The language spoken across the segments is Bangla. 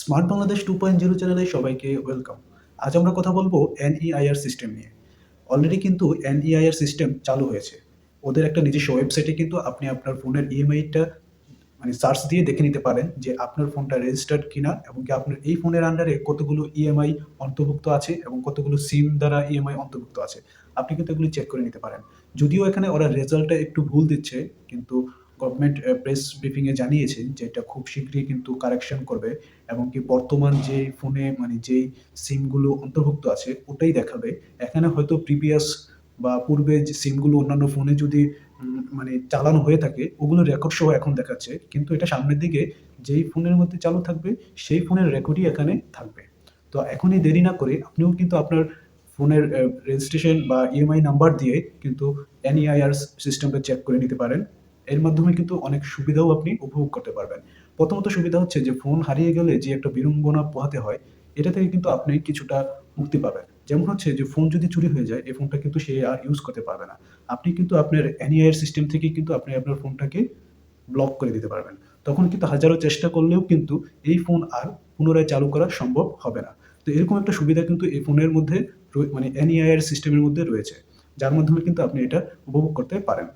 Smart Bangladesh two point zero চ্যানেলে সবাইকে ওয়েলকাম আজ আমরা কথা বলব এনইআইআর সিস্টেম নিয়ে। অলরেডি কিন্তু এনইআইআর সিস্টেম চালু হয়েছে। ওদের একটা নিজস্ব ওয়েবসাইটে কিন্তু আপনি আপনার ফোনের ইএমআইটা মানে সার্চ দিয়ে দেখে নিতে পারেন যে আপনার ফোনটা রেজিস্টার্ড কিনা এবং কি আপনার এই ফোনের আন্ডারে কতগুলো ইএমআই অন্তর্ভুক্ত আছে এবং কতগুলো সিম দ্বারা ইএমআই অন্তর্ভুক্ত আছে। আপনি কিন্তু এগুলি চেক করে নিতে পারেন। যদিও এখানে ওরা রেজাল্টটা একটু ভুল দিচ্ছে, কিন্তু গভর্নমেন্ট প্রেস ব্রিফিংয়ে জানিয়েছে যে এটা খুব শীঘ্রই কিন্তু কারেকশন করবে এবং কি বর্তমান যে ফোনে মানে যেই সিমগুলো অন্তর্ভুক্ত আছে ওটাই দেখাবে। এখানে হয়তো প্রিভিয়াস বা পূর্বে যে সিমগুলো অন্যান্য ফোনে যদি মানে চালানো হয়ে থাকে, ওগুলো রেকর্ড সহ এখন দেখাচ্ছে। কিন্তু এটা সামনের দিকে যেই ফোনের মধ্যে চালু থাকবে, সেই ফোনের রেকর্ডই এখানে থাকবে। তো এখনই দেরি না করে আপনিও কিন্তু আপনার ফোনের রেজিস্ট্রেশন বা ইএমআই নাম্বার দিয়ে কিন্তু এনইআইআর সিস্টেমটা চেক করে নিতে পারেন। এর মাধ্যমে কিন্তু অনেক সুবিধাও আপনি উপভোগ করতে পারবেন। প্রথমত সুবিধা হচ্ছে যে, ফোন হারিয়ে গেলে যে একটা বিড়ম্বনা পোহাতে হয়, এটা থেকে কিন্তু আপনি কিছুটা মুক্তি পাবেন। যেমন হচ্ছে যে, ফোন যদি চুরি হয়ে যায়, এই ফোনটা কিন্তু সে আর ইউজ করতে পারবে না। আপনি কিন্তু আপনার এনইআইআর সিস্টেম থেকে কিন্তু আপনি আপনার ফোনটাকে ব্লক করে দিতে পারবেন। তখন কিন্তু হাজারো চেষ্টা করলেও কিন্তু এই ফোন আর পুনরায় চালু করা সম্ভব হবে না। তো এরকম একটা সুবিধা কিন্তু এই ফোনের মধ্যে মানে এনইআইআর সিস্টেমের মধ্যে রয়েছে। যার মাধ্যমে কিন্তু আপনি এটা উপভোগ করতে পারেন।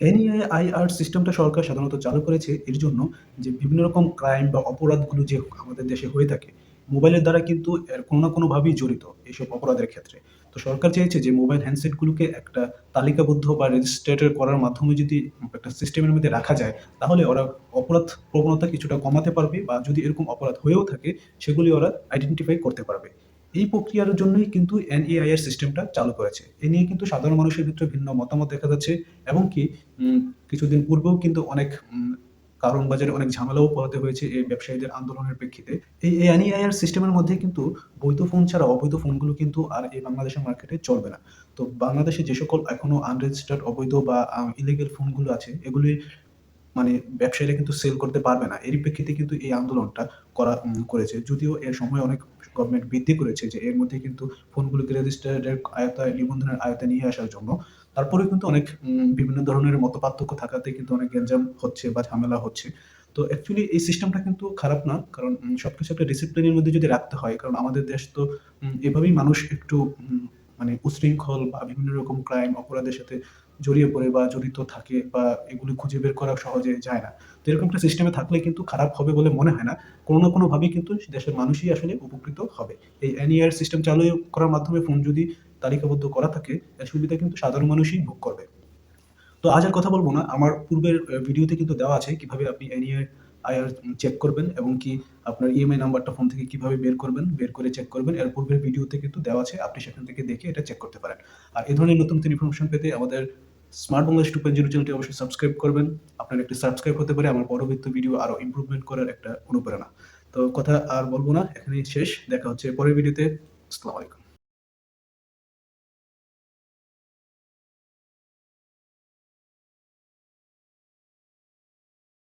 এনইআইআর সিস্টেমটা সরকার সাধারণত চালু করেছে এর জন্য যে বিভিন্ন রকম ক্রাইম বা অপরাধগুলো যে আমাদের দেশে হয়ে থাকে মোবাইলের দ্বারা কিন্তু এর কোনো না কোনোভাবেই জড়িত এইসব অপরাধের ক্ষেত্রে। তো সরকার চেয়েছে যে মোবাইল হ্যান্ডসেটগুলোকে একটা তালিকাবদ্ধ বা রেজিস্ট্রেটেড করার মাধ্যমে যদি একটা সিস্টেমের মধ্যে রাখা যায়, তাহলে ওরা অপরাধ প্রবণতা কিছুটা কমাতে পারবে বা যদি এরকম অপরাধ হয়েও থাকে, সেগুলি ওরা আইডেন্টিফাই করতে পারবে। এই প্রক্রিয়ার জন্যই কিন্তু এনইআইআর সিস্টেমটা চালু করেছে। এ নিয়ে কিন্তু সাধারণ মানুষের ভিতরে ভিন্ন মতামত দেখা যাচ্ছে এবং কি কিছুদিন পূর্বেও কিন্তু অনেক কারণ বাজারে অনেক ঝামেলাও পোহাতে হয়েছে এই ব্যবসায়ীদের আন্দোলনের প্রেক্ষিতে। এই এনইআইআর সিস্টেমের মধ্যে কিন্তু বৈধ ফোন ছাড়া অবৈধ ফোনগুলো কিন্তু আর এই বাংলাদেশের মার্কেটে চলবে না। তো বাংলাদেশে যে সকল এখনও আনরেজিস্টার্ড অবৈধ বা ইলিগেল ফোনগুলো আছে, এগুলি মানে ব্যবসায়ীরা কিন্তু সেল করতে পারবে না। এর প্রেক্ষিতে কিন্তু এই আন্দোলনটা করা করেছে। যদিও এর সময় অনেক গভর্নমেন্ট বৃদ্ধি করেছে যে এর মধ্যে কিন্তু ফোনগুলোকে রেজিস্টার্ডের আয়তায়, নিবন্ধনের আয়তায় নিয়ে আসার জন্য। তারপরে কিন্তু অনেক বিভিন্ন ধরনের মত পার্থক্য থাকাতে কিন্তু অনেক গ্যাঞ্জাম হচ্ছে বা ঝামেলা হচ্ছে। তো অ্যাকচুয়ালি এই সিস্টেমটা কিন্তু খারাপ না, কারণ সবকিছু একটা ডিসিপ্লিনের মধ্যে যদি রাখতে হয়, কারণ আমাদের দেশ তো এভাবেই মানুষ একটু মানে উশৃঙ্খল বা বিভিন্ন রকম ক্রাইম অপরাধের সাথে জড়িয়ে পড়ে বা জড়িত থাকে বা এগুলি খুঁজে বের করা সহজে যায় না। তো এরকম একটা সিস্টেমে থাকলে কিন্তু খারাপ হবে বলে মনে হয় না। কোনো না কোনোভাবে কিন্তু দেশের মানুষই আসলে উপকৃত হবে। এই এনইআর সিস্টেম চালু করার মাধ্যমে ফোন যদি তালিকাবদ্ধ করা থাকে, এর সুবিধা কিন্তু সাধারণ মানুষই ভোগ করবে। তো আজ আর কথা বলব না। আমার পূর্বের ভিডিওতে কিন্তু দেওয়া আছে কীভাবে আপনি এনইআর আইআর চেক করবেন এবং কি আপনার ইএমআই নাম্বারটা ফোন থেকে কীভাবে বের করবেন, বের করে চেক করবেন। এর পূর্বের ভিডিওতে কিন্তু দেওয়া আছে, আপনি সেখান থেকে দেখে এটা চেক করতে পারেন। আর এই ধরনের নতুন নতুন ইনফরমেশন পেতে আমাদের স্মার্ট বাংলাদেশ টু পয়েন্ট চ্যানেলটি অবশ্যই সাবস্ক্রাইব করবেন। আপনার একটি সাবস্ক্রাইব হতে পারে, আমার পরবর্তী ভিডিও আরও ইমপ্রুভমেন্ট করার একটা অনুপ্রেরণা। তো কথা আর বলব না, এখানেই শেষ। দেখা হচ্ছে পরের ভিডিওতে আসসালামু আলাইকুম।